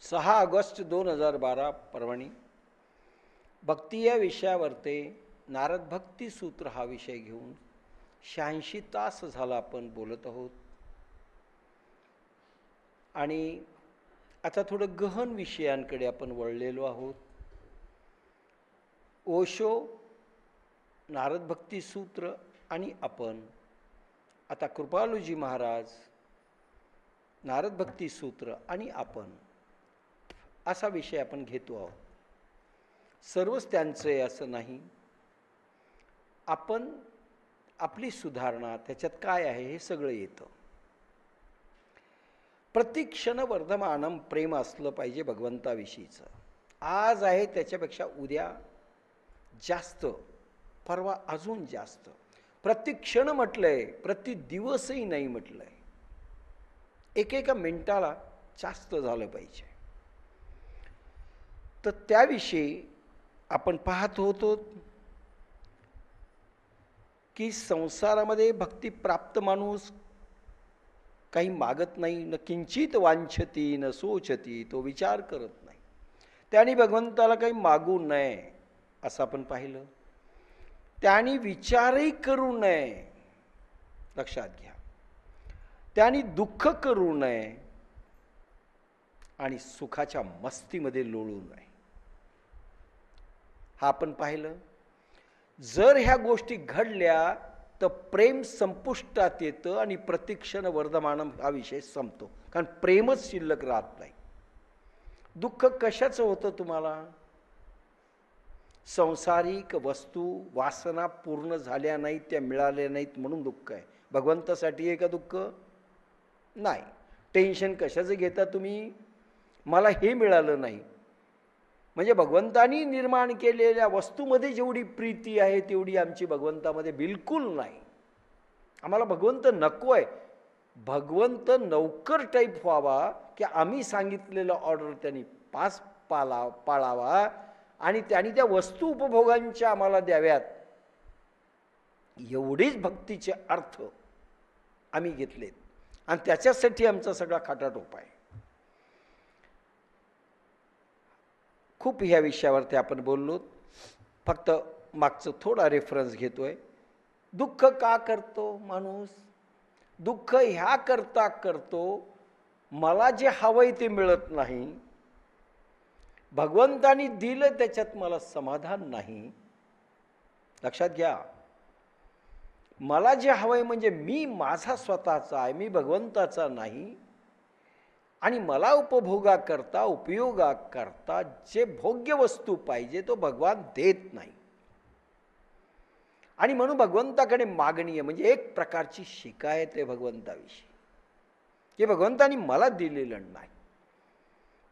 सहा ऑगस्ट दोन हजार बारा परभणी. भक्ती या विषयावरते नारद भक्ती सूत्र हा विषय घेऊन शहाऐंशी तास झाला आपण बोलत आहोत. आणि आता थोडं गहन विषयांकडे आपण वळलेलो आहोत. ओशो नारद भक्ती सूत्र आणि आपण. आता कृपालूजी महाराज नारद भक्ती सूत्र आणि आपण. असा विषय आपण घेतो आहोत. सर्वच त्यांचं आहे असं नाही. आपण आपली सुधारणा त्याच्यात काय आहे हे सगळं येतं. प्रतिक्षण वर्धमानम प्रेम असलं पाहिजे भगवंताविषयीचं. आज आहे त्याच्यापेक्षा उद्या जास्त परवा अजून जास्त. प्रतिक्षण म्हटलंय प्रति दिवसही नाही म्हटलंय. एकेका मिनिटाला जास्त झालं पाहिजे. तर त्याविषयी आपण पाहत होतो की संसारामध्ये भक्तिप्राप्त माणूस काही मागत नाही न किंचित वांछती न सोचती तो विचार करत नाही. त्याने भगवंताला काही मागू नये असं आपण पाहिलं. त्याने विचारही करू नये लक्षात घ्या. त्याने दुःख करू नये आणि सुखाच्या मस्तीमध्ये लोळू नये. हा आपण पाहिलं. जर ह्या गोष्टी घडल्या तर प्रेम संपुष्टात येतं आणि प्रतिक्षण वर्धमानम हा विषय संपतो. कारण प्रेमच शिल्लक राहत नाही. दुःख कशाचं होतं तुम्हाला? संसारिक वस्तू वासना पूर्ण झाल्या नाहीत त्या मिळाल्या नाहीत म्हणून दुःख आहे. भगवंतासाठी आहे का दुःख? नाही. टेन्शन कशाचं घेता तुम्ही? मला हे मिळालं नाही. म्हणजे भगवंतानी निर्माण केलेल्या वस्तूमध्ये जेवढी प्रीती आहे तेवढी आमची भगवंतामध्ये बिलकुल नाही. आम्हाला भगवंत नको आहे. भगवंत नौकर टाईप व्हावा की आम्ही सांगितलेलं ऑर्डर त्यांनी पास पाला पाळावा आणि त्यांनी त्या वस्तू उपभोगांच्या आम्हाला द्याव्यात. एवढीच भक्तीचे अर्थ आम्ही घेतलेत. आणि त्याच्यासाठी आमचा सगळा खाटाटोप आहे. खूप ह्या विषयावरती आपण बोललो. फक्त मागचं थोडा रेफरन्स घेतोय. दुःख का करतो माणूस? दुःख ह्या करता करतो मला जे हवंय ते मिळत नाही. भगवंतानी दिलं त्याच्यात मला समाधान नाही. लक्षात घ्या. मला जे हवंय म्हणजे मी माझा स्वतःचा आहे मी भगवंताचा नाही. आणि मला उपभोगा करता उपयोगा करता जे भोग्य वस्तू पाहिजे तो भगवान देत नाही. आणि म्हणून भगवंताकडे मागणी आहे म्हणजे एक प्रकारची शिकायत आहे भगवंताविषयी. की भगवंतानी मला दिलेलं नाही.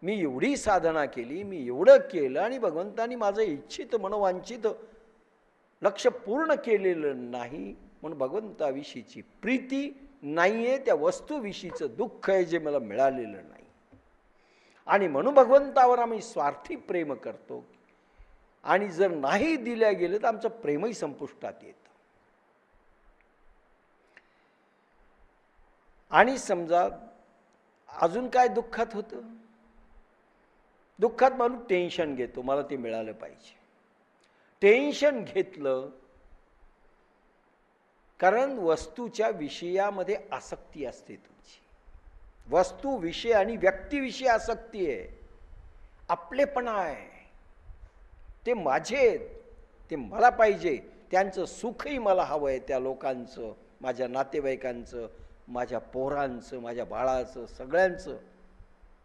मी एवढी साधना केली मी एवढं केलं आणि भगवंतानी माझं इच्छित मनोवांछित लक्ष पूर्ण केलेलं नाही. म्हणून भगवंताविषयीची प्रीती नाही आहे त्या वस्तूविषयीचं दुःख आहे जे मला मिळालेलं नाही. आणि म्हणून भगवंतावर आम्ही स्वार्थी प्रेम करतो. आणि जर नाही दिल्या गेलं तर आमचं प्रेमही संपुष्टात येतं. आणि समजा अजून काय दुःखात होतं? दुःखात माणूस टेन्शन घेतो. मला ते मिळालं पाहिजे. टेन्शन घेतलं कारण वस्तूच्या विषयामध्ये आसक्ती असते तुमची. वस्तू विषय आणि व्यक्तिविषयी आसक्ती आहे. आपलेपणा आहे. ते माझे ते मला पाहिजे. त्यांचं सुखही मला हवं आहे त्या लोकांचं माझ्या नातेवाईकांचं माझ्या पोरांचं माझ्या बाळाचं सगळ्यांचं.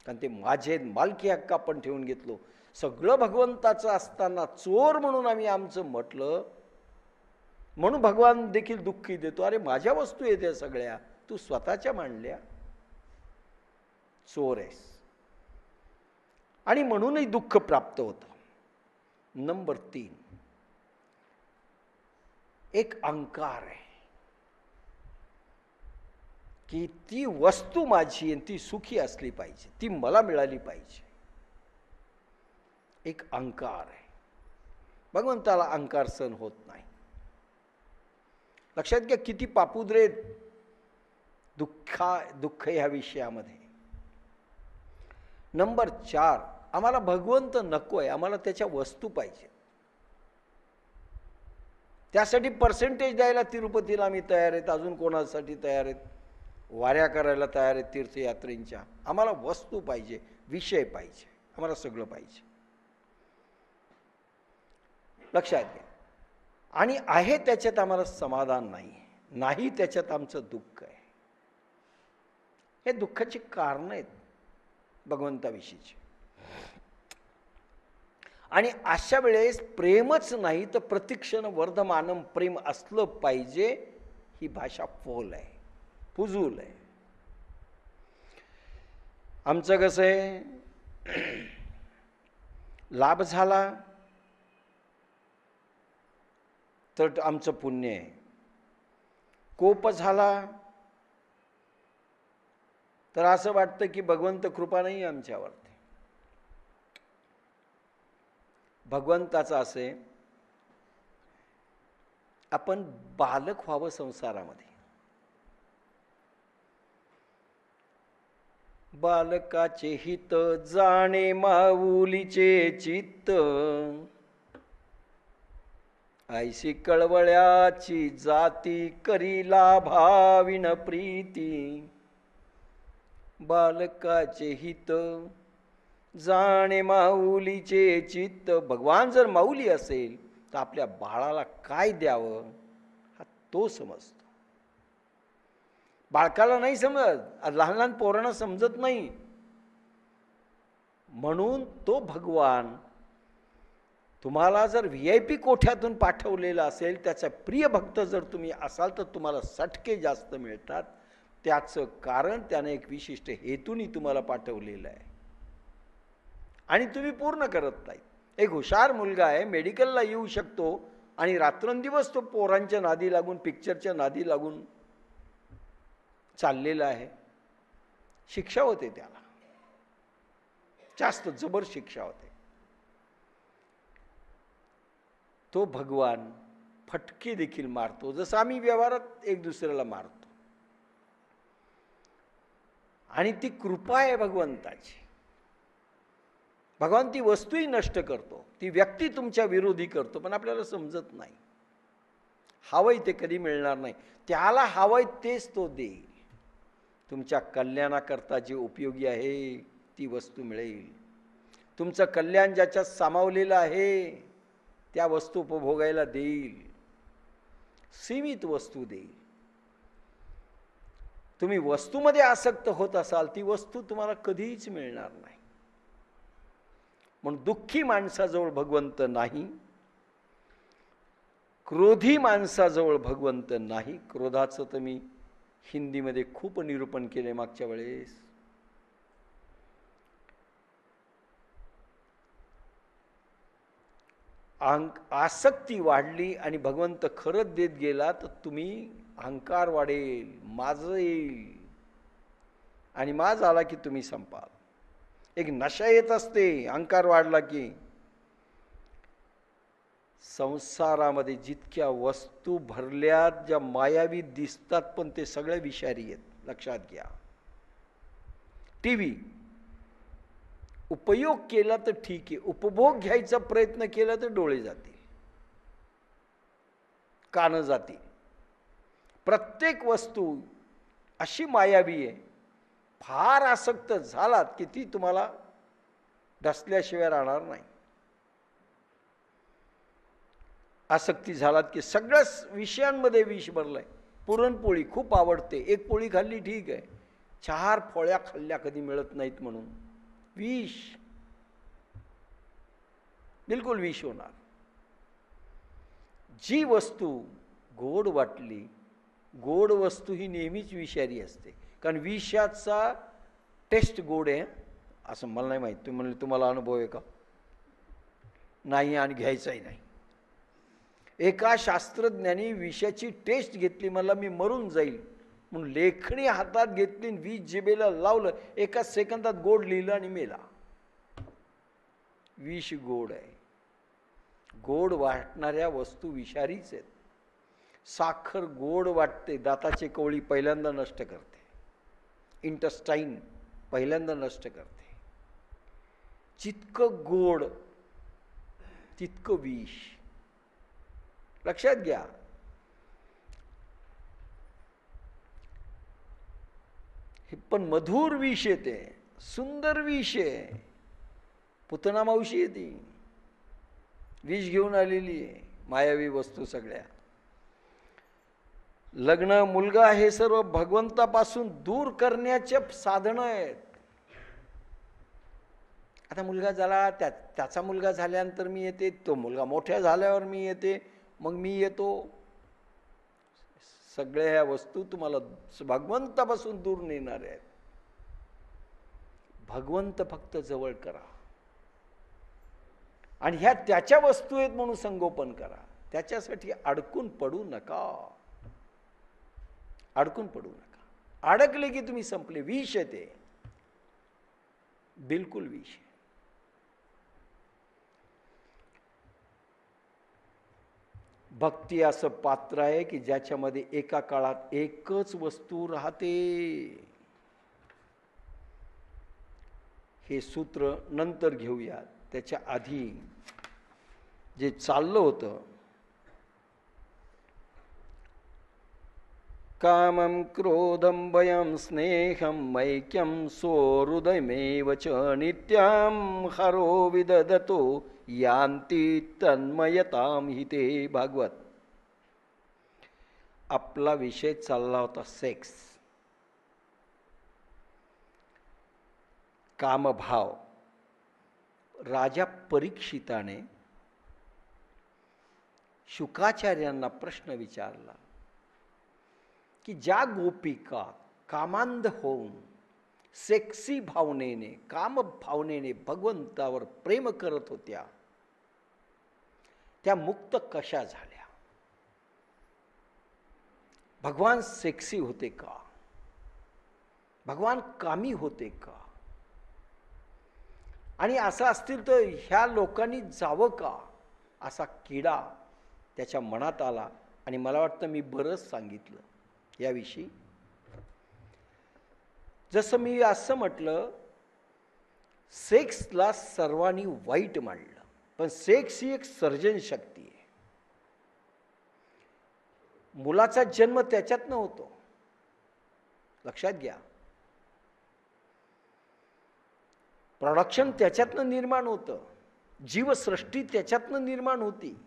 कारण ते माझे मालकी हक्क आपण ठेवून घेतलो. सगळं भगवंताचं असताना चोर म्हणून आम्ही आमचं म्हटलं म्हणून भगवान देखील दुःखी देतो. अरे माझ्या वस्तू येत्या सगळ्या. तू स्वतःच्या मांडल्या. चोर आहेस आणि म्हणूनही दुःख प्राप्त होतं. नंबर तीन. एक अंकार आहे. की ती वस्तू माझी आणि ती सुखी असली पाहिजे. ती मला मिळाली पाहिजे. एक अंकार आहे. भगवंताला अंकार सण होत नाही. लक्षात घ्या किती पापुद्रे दुःखा दुःख ह्या विषयामध्ये. नंबर चार आम्हाला भगवंत नको आहे आम्हाला त्याच्या वस्तू पाहिजे. त्यासाठी पर्सेंटेज द्यायला तिरुपतीला आम्ही तयार आहेत अजून कोणासाठी तयार आहेत? वाऱ्या करायला तयार आहेत तीर्थयात्रेंच्या. आम्हाला वस्तू पाहिजे विषय पाहिजे आम्हाला सगळं पाहिजे. लक्षात घ्या. आणि आहे त्याच्यात आम्हाला समाधान नाही नाही त्याच्यात आमचं दुःख आहे. हे दुःखाची कारणं आहेत भगवंताविषयीची. आणि अशा वेळेस प्रेमच नाही तर प्रतिक्षण वर्धमानम प्रेम असलं पाहिजे ही भाषा फोल आहे फुजूल आहे. आमचं कसं आहे? लाभ झाला तर आमचं पुण्य आहे. कोप झाला तर असं वाटतं की भगवंत कृपा नाही आमच्यावरती. भगवंताचं असे आपण बालक व्हावं संसारामध्ये. बालकाचे हित जाणे माऊलीचे चित्त. ऐशी कळवळ्याची जाती करीला भाविन प्रीती. बालकाचे हित जाणे माऊलीचे चित्त. भगवान जर माऊली असेल तर आपल्या बाळाला काय द्यावं? हा तो समजतो. बाळकाला नाही समजत लहान लहान पोरांना समजत नाही. म्हणून तो भगवान तुम्हाला जर व्ही आय पी कोठ्यातून पाठवलेलं असेल त्याचा प्रिय भक्त जर तुम्ही असाल तर तुम्हाला सटके जास्त मिळतात. त्याचं कारण त्याने एक विशिष्ट हेतूनी तुम्हाला पाठवलेलं आहे. आणि तुम्ही पूर्ण करत नाही एक हुशार मुलगा आहे मेडिकलला येऊ शकतो आणि रात्रंदिवस तो पोरांच्या नादी लागून पिक्चरच्या नादी लागून चाललेला आहे. शिक्षा होते त्याला. जास्त जबर शिक्षा होते. तो भगवान फटके देखील मारतो जसं आम्ही व्यवहारात एक दुसऱ्याला मारतो. आणि ती कृपा आहे भगवंताची. भगवान ती वस्तूही नष्ट करतो ती व्यक्ती तुमच्या विरोधी करतो पण आपल्याला समजत नाही. हवंय ते कधी मिळणार नाही. त्याला हवंय तेच तो देईल. तुमच्या कल्याणाकरता जे उपयोगी आहे ती वस्तू मिळेल. तुमचं कल्याण ज्याच्यात सामावलेलं आहे त्या वस्तू उपभोगायला देईल. सीमित वस्तू देईल. तुम्ही वस्तूमध्ये आसक्त होत असाल ती वस्तू तुम्हाला कधीच मिळणार नाही. म्हणून दुःखी माणसाजवळ भगवंत नाही. क्रोधी माणसाजवळ भगवंत नाही. क्रोधाचं तर मी हिंदीमध्ये खूप निरूपण केले मागच्या वेळेस. अंक आसक्ती वाढली आणि भगवंत खरंच देत गेला तर तुम्ही अहंकार वाढेल माझं येईल. आणि माज आला की तुम्ही संपाल. एक नशा येत असते अहंकार वाढला की. संसारामध्ये जितक्या वस्तू भरल्यात ज्या मायावी दिसतात पण ते सगळे विषारी आहेत. लक्षात घ्या. टी व्ही उपयोग केला तर ठीक आहे. उपभोग घ्यायचा प्रयत्न केला तर डोळे जातील. कानं जातील. प्रत्येक वस्तू अशी मायावी आहे. फार आसक्त झालात की ती तुम्हाला ढसल्याशिवाय राहणार नाही. आसक्ती झालात की सगळ्याच विषयांमध्ये विष भरलंय. पुरणपोळी खूप आवडते. एक पोळी खाल्ली ठीक आहे. चार फळ्या खाल्ल्या कधी मिळत नाहीत म्हणून. विष बिलकुल विष होणार. जी वस्तू गोड वाटली गोड वस्तू ही नेहमीच विषारी असते. कारण विषाचा टेस्ट गोड आहे असं मला नाही माहीत. तुम्ही म्हणले तुम्हाला अनुभव आहे का? नाही आणि घ्यायचाही नाही. एका शास्त्रज्ञाने विषाची टेस्ट घेतली मला मी मरून जाईल. म्हणून लेखणी हातात घेतली वीज जिबेला लावलं एका सेकंदात गोड लिहिलं आणि मेला. विष गोड आहे. गोड वाटणाऱ्या वस्तू विषारीच आहेत. साखर गोड वाटते दाताची कवळी पहिल्यांदा नष्ट करते. इंटस्टाईन पहिल्यांदा नष्ट करते. जितकं गोड तितकं विष. लक्षात घ्या हे पण मधुर विष येते सुंदर विष आहे. पुतना मावशी येते. विष घेऊन आलेली आहे मायावी वस्तू सगळ्या. लग्न मुलगा हे सर्व भगवंतापासून दूर करण्याचे साधनं आहेत. आता मुलगा झाला त्या त्याचा मुलगा झाल्यानंतर मी येते तो मुलगा मोठ्या झाल्यावर मी येते मग मी येतो. सगळ्या ह्या वस्तू तुम्हाला भगवंतापासून दूर नेणार आहेत. भगवंत फक्त जवळ करा. आणि ह्या त्याच्या वस्तू आहेत म्हणून संगोपन करा. त्याच्यासाठी अडकून पडू नका. अडकून पडू नका. अडकले की तुम्ही संपले. विष आहे ते. बिलकुल विष आहे. भक्ती असं पात्र आहे की ज्याच्यामध्ये एका काळात एकच वस्तू राहते. हे सूत्र नंतर घेऊया. त्याच्या आधी जे चाललं होतं कामं क्रोधं भयं स्नेहं मैक्यं सोहृदयमेव च नित्यां हरो विदधतो यांती तन्मयतां हि ते भागवत. आपला विषय चालला होता सेक्स कामभाव. राजा परीक्षिताने शुकाचार्यांना प्रश्न विचारला की ज्या गोपिका कामांध होऊन सेक्सी भावनेने कामभावनेने भगवंतावर प्रेम करत होत्या त्या मुक्त कशा झाल्या? भगवान सेक्सी होते का? भगवान कामी होते का? आणि असं असतील तर ह्या लोकांनी जावं का? असा किडा त्याच्या मनात आला आणि मला वाटतं मी बरंच सांगितलं याविषयी. जसं मी असं म्हटलं सेक्सला सर्वांनी वाईट मांडलं. पण सेक्स ही एक सर्जन शक्ती आहे. मुलाचा जन्म त्याच्यातनं होतो. लक्षात घ्या. प्रोडक्शन त्याच्यातनं निर्माण होतं. जीवसृष्टी त्याच्यातनं निर्माण होती.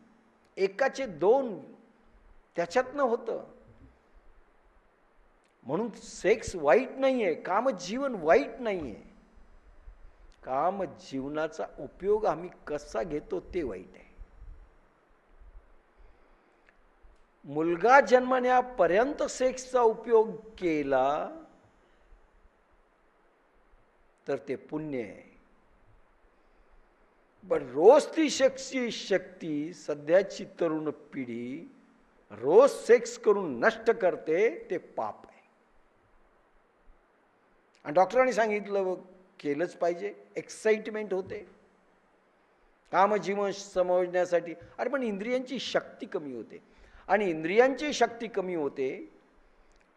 एकाचे दोन त्याच्यातनं होतं. म्हणून सेक्स वाईट नाही आहे कामजीवन वाईट नाही आहे काम जीवनाचा उपयोग आम्ही कसा घेतो ते वाईट आहे. मुलगा जन्मण्यापर्यंत सेक्सचा उपयोग केला तर ते पुण्य आहे. पण रोज ती शक्ती शक्ती सध्याची तरुण पिढी रोज सेक्स करून नष्ट करते ते पाप आहे. आणि डॉक्टरांनी सांगितलं केलंच पाहिजे. एक्साइटमेंट होते. कामजीवन समजण्यासाठी. अरे पण इंद्रियांची शक्ती कमी होते. आणि इंद्रियांची शक्ती कमी होते.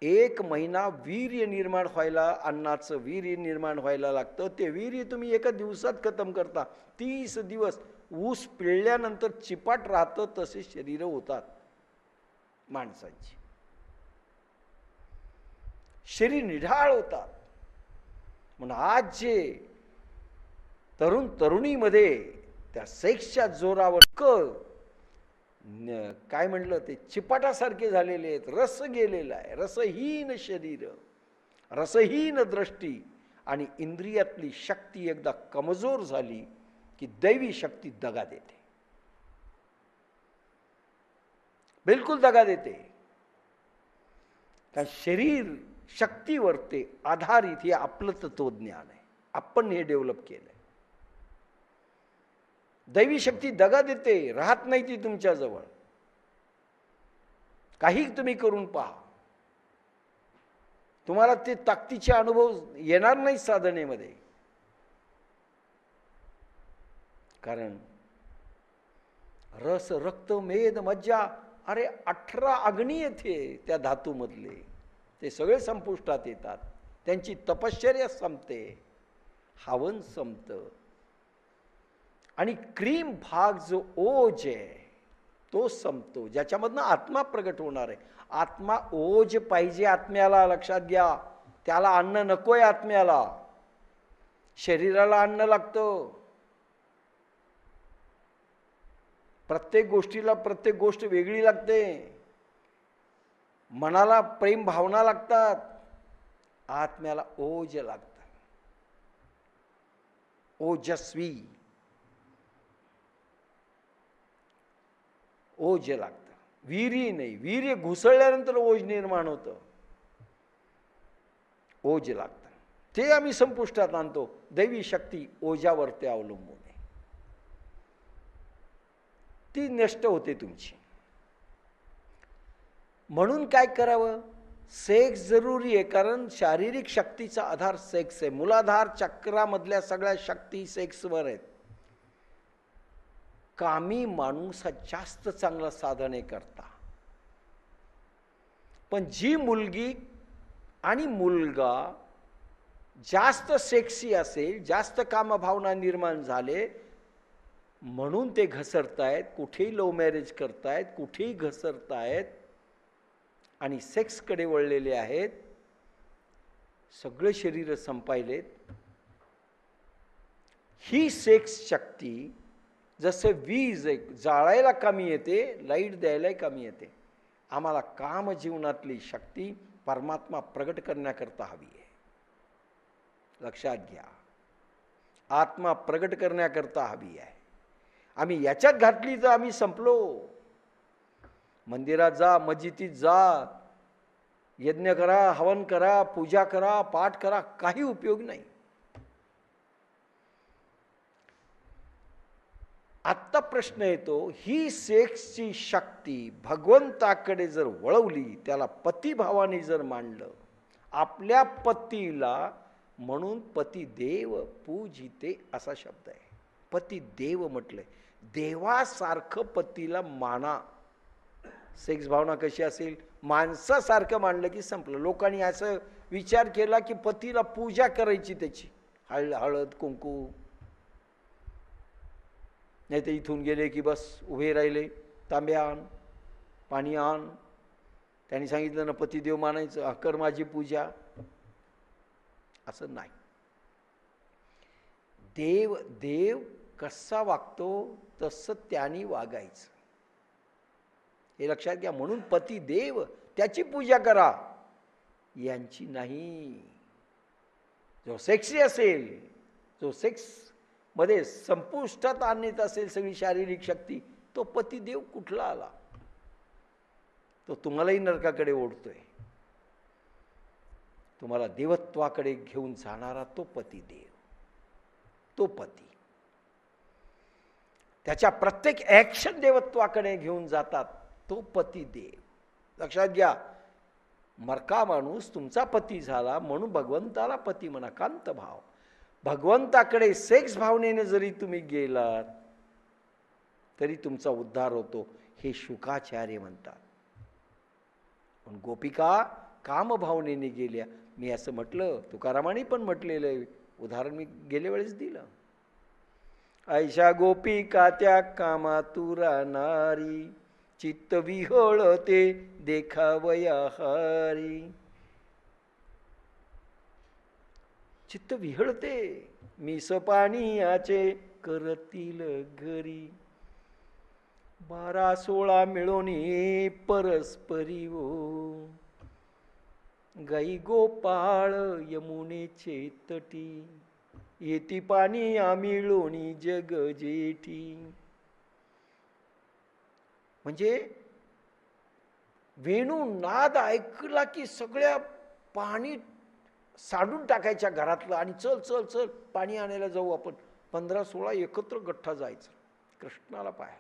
एक महिना वीर्य निर्माण व्हायला अन्नाचं वीर्य निर्माण व्हायला लागतं. ते वीर्य तुम्ही एका दिवसात खतम करता. तीस दिवस. ऊस पिळल्यानंतर चिपाट राहतं तसे शरीर होतात. माणसांची. शरीर निढाळ होतात. म्हणून आज जे तरुण तरुणीमध्ये त्या सेक्सच्या जोरावर क काय म्हटलं ते चिपाटासारखे झालेले आहेत रस गेलेला आहे रसहीन शरीर रसहीन दृष्टी आणि इंद्रियातली शक्ती एकदा कमजोर झाली की दैवी शक्ती दगा देते. बिलकुल दगा देते. कारण शरीर शक्तीवरते आधारित हे आपलं तत्वज्ञान आहे. आपण हे डेव्हलप केलंय. दैवी शक्ती दगा देते राहत नाही ती तुमच्याजवळ काही तुम्ही करून पहा. तुम्हाला ते ताकदीचे अनुभव येणार नाही साधनेमध्ये. कारण रस रक्त मेद मज्जा अरे अठरा अग्नी येथे त्या धातूमधले. ते सगळे संपुष्टात येतात. त्यांची तपश्चर्या संपते. हावन संपतं. आणि क्रीम भाग जो ओज आहे तो संपतो. ज्याच्यामधनं आत्मा प्रगट होणार आहे. आत्मा ओज पाहिजे आत्म्याला लक्षात घ्या. त्याला अन्न नकोय आत्म्याला. शरीराला अन्न लागतं. प्रत्येक गोष्टीला प्रत्येक गोष्ट वेगळी लागते. मनाला प्रेम भावना लागतात. आत्म्याला ओज लागतं. ओजस्वी. ओज लागतं. वीर्य नाही. वीर्य घुसळल्यानंतर ओज निर्माण होतं. ओज लागतं. ते आम्ही संपुष्टात आणतो. दैवी शक्ती ओजावरती अवलंबून आहे. ती नष्ट होते तुमची. म्हणून काय करावं? सेक्स जरुरी आहे कारण शारीरिक शक्तीचा आधार सेक्स आहे. मुलाधार चक्रामधल्या सगळ्या शक्ती सेक्सवर आहेत. कामी माणूस हा जास्त चांगला साधने करता. पण जी मुलगी आणि मुलगा जास्त सेक्सी असेल जास्त कामभावना निर्माण झाले म्हणून ते घसरतायत कुठेही लव्ह मॅरेज करतायत कुठेही घसरतायत आणि सेक्सकडे वळलेले आहेत. सगळे शरीर संपायलेत. ही सेक्स शक्ती जसं वीज एक जाळायला कमी येते लाइट द्यायलाही कमी येते. आम्हाला काम जीवनातली शक्ती परमात्मा प्रगट करण्याकरता हवी आहे. लक्षात घ्या. आत्मा प्रगट करण्याकरता हवी आहे. आम्ही याच्यात घातली तर आम्ही संपलो. मंदिरात जा मस्जिदीत जा. यज्ञ करा हवन करा पूजा करा पाठ करा काही उपयोग नाही. आत्ता प्रश्न येतो ही सेक्सची शक्ती भगवंताकडे जर वळवली त्याला पतिभावाने जर मांडलं आपल्या पतीला म्हणून पतिदेव पूजिते असा शब्द आहे. पतिदेव म्हटलंय देवासारखं पतीला माना. सेक्स भावना कशी असेल? माणसासारखं मांडलं की संपलं. लोकांनी असं विचार केला की पतीला पूजा करायची त्याची. हळ हळद कुंकू. नाही तर इथून गेले की बस उभे राहिले. तांब्या आण पाणी आण. त्यांनी सांगितलं ना पतिदेव मानायचं अकर माझी पूजा. असं नाही. देव देव कसा वागतो तसं त्यांनी वागायचं. हे लक्षात घ्या म्हणून पती देव त्याची पूजा करा. यांची नाही. जो सेक्सी असेल जो सेक्समध्ये संपुष्टात आणत असेल सगळी शारीरिक शक्ती तो पतिदेव कुठला आला? तो तुम्हालाही नरकाकडे ओढतोय. तुम्हाला देवत्वाकडे घेऊन जाणारा तो पतिदेव तो पती. त्याच्या प्रत्येक ॲक्शन देवत्वाकडे घेऊन जातात. तो पतिदेव लक्षात घ्या मरका माणूस तुमचा पती झाला म्हणून भगवंताला पती म्हणा कांत भाव. भगवंताकडे सेक्स भावनेने जरी तुम्ही गेलात तरी तुमचा उद्धार होतो हे शुकाचार्य म्हणतात. पण गोपिका कामभावनेने गेल्या. मी असं म्हटलं तुकारामाने पण म्हटलेलं आहे. उदाहरण मी गेल्या वेळेस दिलं. ऐशा गोपिका त्या कामातुरा नारी चित्त विहळते देखावया हारी चित्त विहळते मिस पाणीयाचे करतील घरी. बारा सोळा मिळून परस्परी ओ गाई गोपाळ यमुनेचे तटी येती पाणी आमिळोणी जग जेठी. म्हणजे वेणू नाद ऐकला की सगळ्या पाणी साडून टाकायच्या घरातलं आणि चल चल चल पाणी आणायला जाऊ आपण. पंधरा सोळा एकत्र गठ्ठा जायचं. कृष्णाला पाहायला.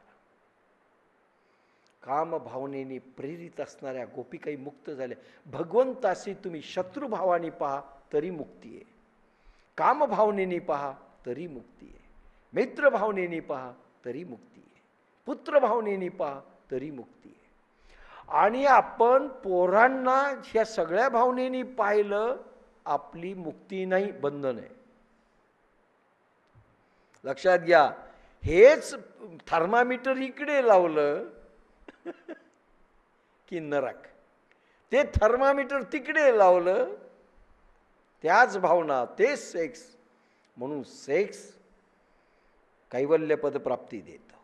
काम भावनेने प्रेरित असणाऱ्या गोपिकाई मुक्त झाल्या. भगवंताशी तुम्ही शत्रुभावाने पहा तरी मुक्ती आहे. कामभावनेने पहा तरी मुक्ती आहे. मित्रभावनेने पहा तरी मुक्ती आहे. पुत्रभावनेने पहा तरी मुक्ती आहे. आणि आपण पोरांना ह्या सगळ्या भावनेनी पाहिलं आपली मुक्ती नाही बंधन आहे. लक्षात घ्या हेच थर्मामीटर इकडे लावलं की नरक. ते थर्मामीटर तिकडे लावलं त्याच भावना तेच सेक्स म्हणून सेक्स कैवल्यपद प्राप्ती देत.